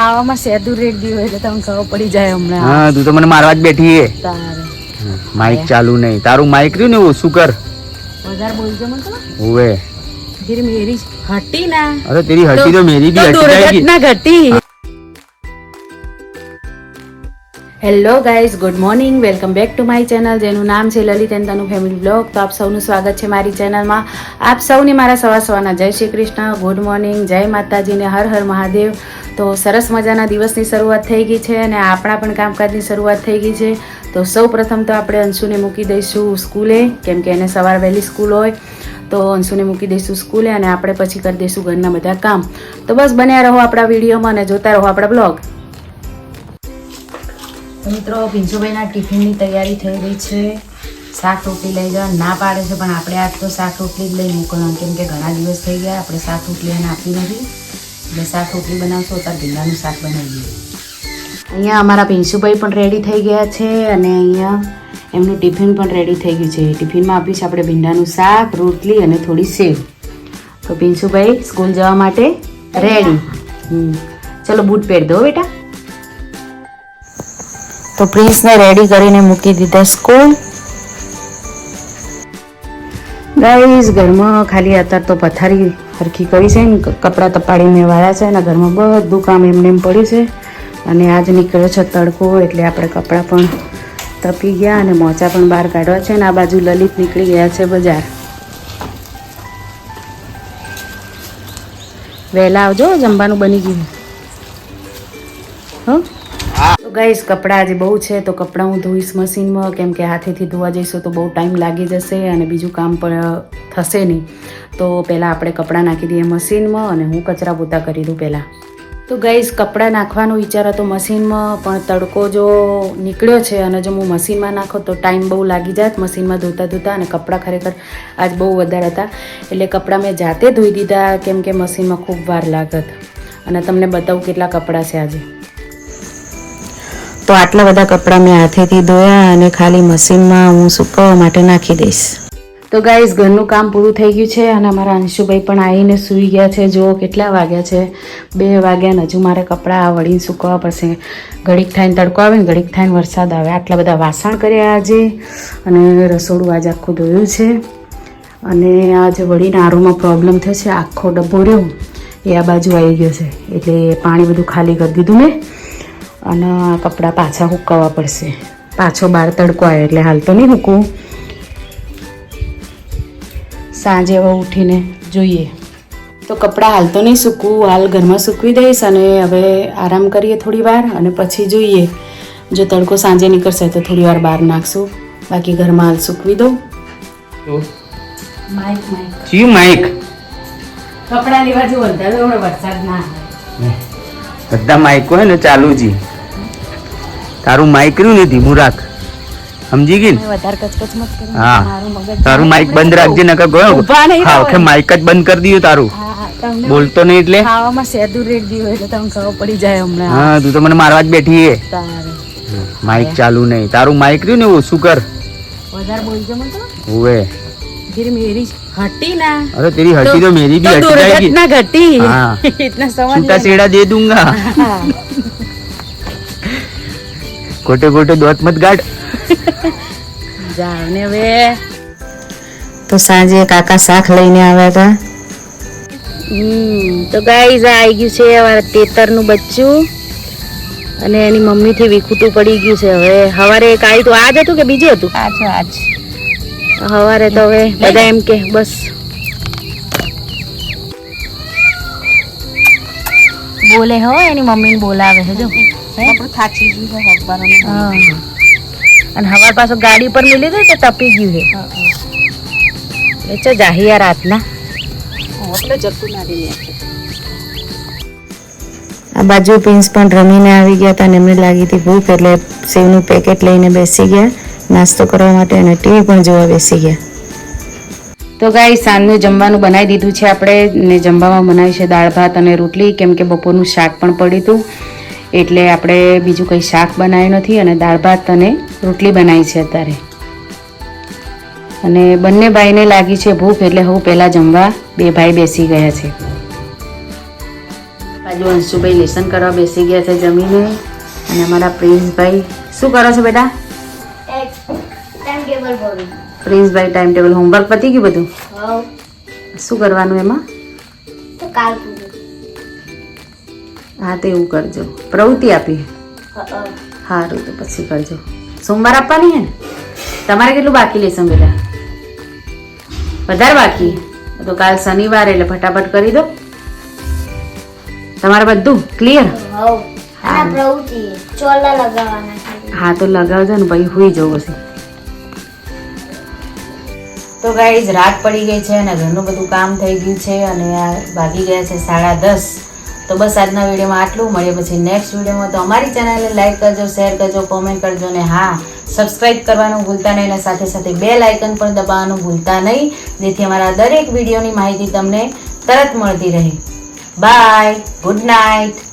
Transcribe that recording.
ખાવામાં સેદું રેડી હોય એટલે તમને ખબર પડી જાય હમણાં. હા તું તો મને મારવા જ બેઠી હે. માઇક ચાલુ નહીં. તારું માઇક રહ્યું ને ઓછું કર? વધારે બોલજો મને તો ઓવે તેરી મેરી હટી ના. અરે તેરી હટી તો મેરી બી હટી જાય ના ઘટી. Hello guys good morning welcome back to my channel જેનું નામ છે Lalit and Tanu family blog તો આપ સૌનું સ્વાગત છે મારી ચેનલમાં આપ સૌને મારા સવા સવાના જય શ્રી કૃષ્ણ. ગુડ મોર્નિંગ જય માતાજીને હર હર મહાદેવ. તો સરસ મજાના દિવસની શરૂઆત થઈ ગઈ છે અને આપણા પણ કામકાજની શરૂઆત થઈ ગઈ છે. તો સૌ પ્રથમ તો આપણે અંશુને મૂકી દઈશું સ્કૂલે, કેમ કે એને સવાર વહેલી સ્કૂલ હોય. તો અંશુને મૂકી દઈશું સ્કૂલે અને આપણે પછી કરી દઈશું ઘરના બધા કામ. તો બસ બન્યા રહો આપણા વિડીયોમાં અને જોતા રહો આપણા બ્લોગ. મિત્રો ભીંજુભાઈના ટિફિનની તૈયારી થઈ ગઈ છે. શાક રોટલી લઈ જવા ના પાડે છે, પણ આપણે આજ તો શાક રોટલી જ લઈ મોકલવાનું કેમ કે ઘણા દિવસ થઈ ગયા, આપણે શાક રોટલી એને આપી નથી. એટલે શાક રોટલી બનાવશો અત્યારે ભીંડાનું શાક બનાવીએ. અહીંયા અમારા પિંશુભાઈ પણ રેડી થઈ ગયા છે અને અહીંયા એમનું ટિફિન પણ રેડી થઈ ગયું છે. ટિફિનમાં આપીશ આપણે ભીંડાનું શાક રોટલી અને થોડી સેવ. તો પિંશુભાઈ સ્કૂલ જવા માટે રેડી હમ. ચલો બૂટ પહેર દો બેટા. તો પ્રિન્સને રેડી કરીને મૂકી દીધા સ્કૂલ ગાઈઝ ઘરમાં ખાલી અત્યારે તો પથારી હરખી કરી છે ને કપડાં તપાડી મેં વાળ્યા છે અને ઘરમાં બધું કામ એમને એમ પડ્યું છે. અને આજ નીકળ્યો છે તડકો, એટલે આપણે કપડાં પણ તપી ગયા અને મોચા પણ બહાર કાઢવા છે અને આ બાજુ લલિત નીકળી ગયા છે બજાર. વહેલા આવજો, જમવાનું બની ગયું. હો? તો ગાઈસ, કપડાં આજે બહુ છે, તો કપડાં હું ધોઈશ મશીનમાં, કેમ કે હાથેથી ધોવા જઈશું તો બહુ ટાઈમ લાગી જશે અને બીજું કામ પણ થશે નહીં. તો પહેલાં આપણે કપડાં નાખી દઈએ મશીનમાં અને હું કચરા પોતા કરી દઉં પહેલાં. તો ગઈશ કપડાં નાખવાનો વિચાર હતો મશીનમાં, પણ તડકો જો નીકળ્યો છે અને જો હું મશીનમાં નાખો તો ટાઈમ બહુ લાગી જાત મશીનમાં ધોતા ધોતા અને કપડાં ખરેખર આજ બહુ વધારે હતા. એટલે કપડાં મેં જાતે ધોઈ દીધા, કેમ કે મશીનમાં ખૂબ વાર લાગત. અને તમને બતાવું કેટલા કપડાં છે આજે. તો આટલા બધા કપડાં મેં હાથેથી ધોયા અને ખાલી મશીનમાં હું સૂકવવા માટે નાખી દઈશ. તો ગાઈઝ ઘરનું કામ પૂરું થઈ ગયું છે અને અમારા અંશુભાઈ પણ આવીને સૂઈ ગયા છે. જુઓ કેટલા વાગ્યા છે. બે વાગ્યા હજુ મારે કપડાં વળીને સૂકવા પડશે. ઘડીક થાઈને તડકો આવે ને ઘડીક થાઈને વરસાદ આવે. આટલા બધા વાસણ કર્યા આજે અને રસોડું આજે આખું ધોયું છે. અને આજે વળીને આરોમાં પ્રોબ્લેમ થયો છે. આખો ડબ્બો રહ્યો. એ આ બાજુ આવી ગયો છે. એટલે પાણી બધું ખાલી કરી દીધું મેં. અને કપડાં પાછા સૂકવવા પડશે. પાછો બહાર તડકો આવ્યો એટલે હાલ તો નહીં મૂકવું સાંજે હવે ઉઠીને જોઈએ. તો કપડાં હાલ તો નહીં સૂકવું હાલ ઘરમાં સૂકવી દઈશ અને હવે આરામ કરીએ થોડી વાર અને પછી જોઈએ. જો તડકો સાંજે નીકળશે તો થોડી વાર બહાર નાખશું. બાકી ઘરમાં હાલ સૂકવી દઉં. માઇક માઇક ચિયું માઇક કપડાં લેવા જો વધારે વરસાદ ના બધા માઇકો હે ને ચાલુ જી તારું માઇક રહ્યું ને ધીમું રાખ. સમજી ગઈ ને વધારે કચકચ મત કરો હા. મારું મગજ તારું માઇક બંધ રાખજે નકર ગયો ઊભા નહીં હા રહેવાનું. ઓકે માઇક જ બંધ કરી દીધું તારું હા, હા, તમને બોલતો નહીં એટલે ખાવામાં સેદું રેડી હોય એટલે તમને ખબર પડી જાય હમણાં હા તું તો મને મારવા જ બેઠી હે તારે માઇક ચાલુ નહીં તારું માઇક રહ્યું ને ઓછું કર વધારે બોલજો મને તો ઓવે फिर मेरी हटी ना અરે તેરી હટી તો મેરી બી तो હટી जाएगी दुर्घटना घटी हाँ। इतना समझ छूटा लेना। सेड़ा दे दूंगा हाँ। ખોટે ખોટે દોત મત ને હવે. તો સાંજે કાકા શાક લઈને આવ્યા હતા તો ગાઈઝ આવી ગયું છે અમારા તેતરનું બચ્ચું. અને એની મમ્મીથી વિખૂટું પડી ગયું છે હવે. સવારે એક આવ્યું હતું આજ હતું કે બીજું હતું? આજ આજ. સવારે તો હવે બધા એમ કે બસ. બોલે હો એની મમ્મીને બોલાવે છે જો. આપણું થાકી ગયું છે હા. અને હવાર પાછો ગાડી પર મિલી ગઈ તો તપી ગયું છે એ ચો જાહિયા રાતના. આ બાજુ પિન્સ પણ રમીને આવી ગયા હતા અને એમને લાગી હતી ભૂખ એટલે સેવનું પેકેટ લઈને બેસી ગયા. નાસ્તો કરવા માટે અને ટીવી પણ જોવા બેસી ગયા. તો ગાઈ સાંજનું જમવાનું બનાવી દીધું છે આપણે ને જમવામાં બનાવ્યું છે દાળ ભાત અને રોટલી કેમ કે બપોરનું શાક પણ પડ્યું હતું. એટલે આપણે બીજું કંઈ શાક બનાવ્યું નથી અને દાળ ભાત અને રોટલી બનાવી છે અત્યારે. અને બંને ભાઈને લાગી છે ભૂખ એટલે હું પહેલાં જમવા બે ભાઈ બેસી ગયા છે. જો અંશુભાઈ લેસન કરવા બેસી ગયા છે જમીને. અને અમારા પ્રિન્સભાઈ શું કરો છો બેટા? પ્રિન્સભાઈ ટાઈમ ટેબલ હોમવર્ક પતી ગયું બધું? શું કરવાનું એમાં? તો કાલ પૂરું. હા તે એવું કરજો. પ્રવૃત્તિ આપી. સારું તો પછી કરજો. સોમવાર આપવાની હે ને? તમારે કેટલું બાકી લેશો બેટા વધારે બાકી? તો કાલ શનિવાર એટલે ફટાફટ કરી દો. તમારે બધું ક્લિયર હા તો લગાવજો ને પછી હુઈ જવું હશે. તો ગાઈઝ રાત પડી ગઈ છે અને ઘરનું બધું કામ થઈ ગયું છે અને આ ભાગી ગયા છે સાડા દસ. તો બસ આજના વિડીયોમાં આટલું. મળીએ પછી નેક્સ્ટ વિડીયોમાં. તો અમારી ચેનલને લાઈક કરજો શેર કરજો કોમેન્ટ કરજો ને હા સબસ્ક્રાઇબ કરવાનું ભૂલતા નહીં અને સાથે સાથે બે લાઇકન પણ દબાવવાનું ભૂલતા નહીં, જેથી અમારા દરેક વિડીયોની માહિતી તમને તરત મળતી રહે. Bye good night